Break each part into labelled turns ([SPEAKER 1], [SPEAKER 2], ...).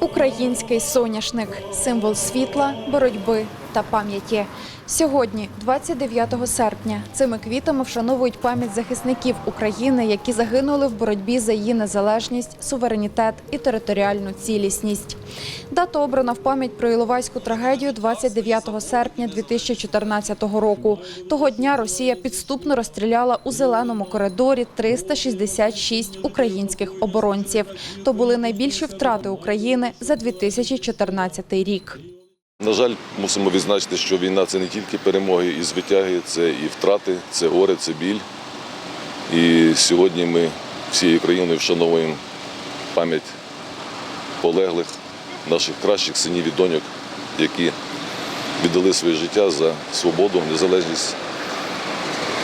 [SPEAKER 1] Український соняшник. Символ світла, боротьби та пам'яті. Сьогодні, 29 серпня, цими квітами вшановують пам'ять захисників України, які загинули в боротьбі за її незалежність, суверенітет і територіальну цілісність. Дата обрана в пам'ять про Іловайську трагедію 29 серпня 2014 року. Того дня Росія підступно розстріляла у зеленому коридорі 366 українських оборонців. То були найбільші втрати України за 2014 рік.
[SPEAKER 2] На жаль, мусимо відзначити, що війна це не тільки перемоги і звитяги, це і втрати, це горе, це біль. І сьогодні ми всією країною вшановуємо пам'ять полеглих, наших кращих синів і доньок, які віддали своє життя за свободу, незалежність,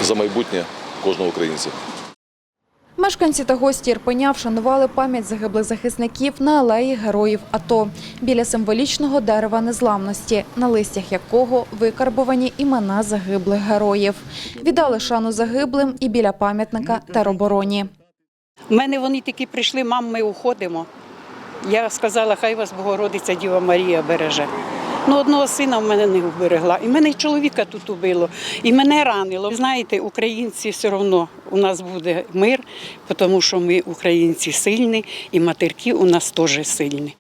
[SPEAKER 2] за майбутнє кожного українця.
[SPEAKER 1] Мешканці та гості Ірпеня вшанували пам'ять загиблих захисників на алеї героїв АТО біля символічного дерева незламності, на листях якого викарбовані імена загиблих героїв. Віддали шану загиблим і біля пам'ятника теробороні.
[SPEAKER 3] У мене вони такі прийшли, мам, ми уходимо. Я сказала, хай вас Богородиця Діва Марія береже. Ну, одного сина в мене не вберегла. І мене і чоловіка тут убило, і мене ранило. Знаєте, українці все одно у нас буде мир, тому що ми українці сильні, і матерки у нас теж сильні.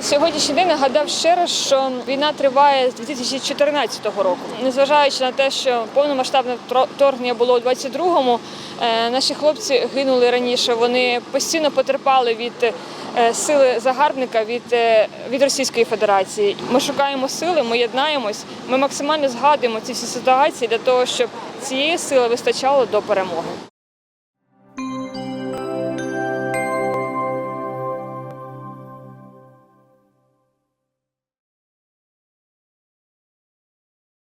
[SPEAKER 4] Сьогоднішній день нагадав ще раз, що війна триває з 2014 року. Незважаючи на те, що повномасштабне вторгнення було у 22-му, е, наші хлопці гинули раніше. Вони постійно потерпали від е, сили загарбника від, е, від Російської Федерації. Ми шукаємо сили, ми єднаємось, ми максимально згадуємо ці всі ситуації для того, щоб цієї сили вистачало до перемоги.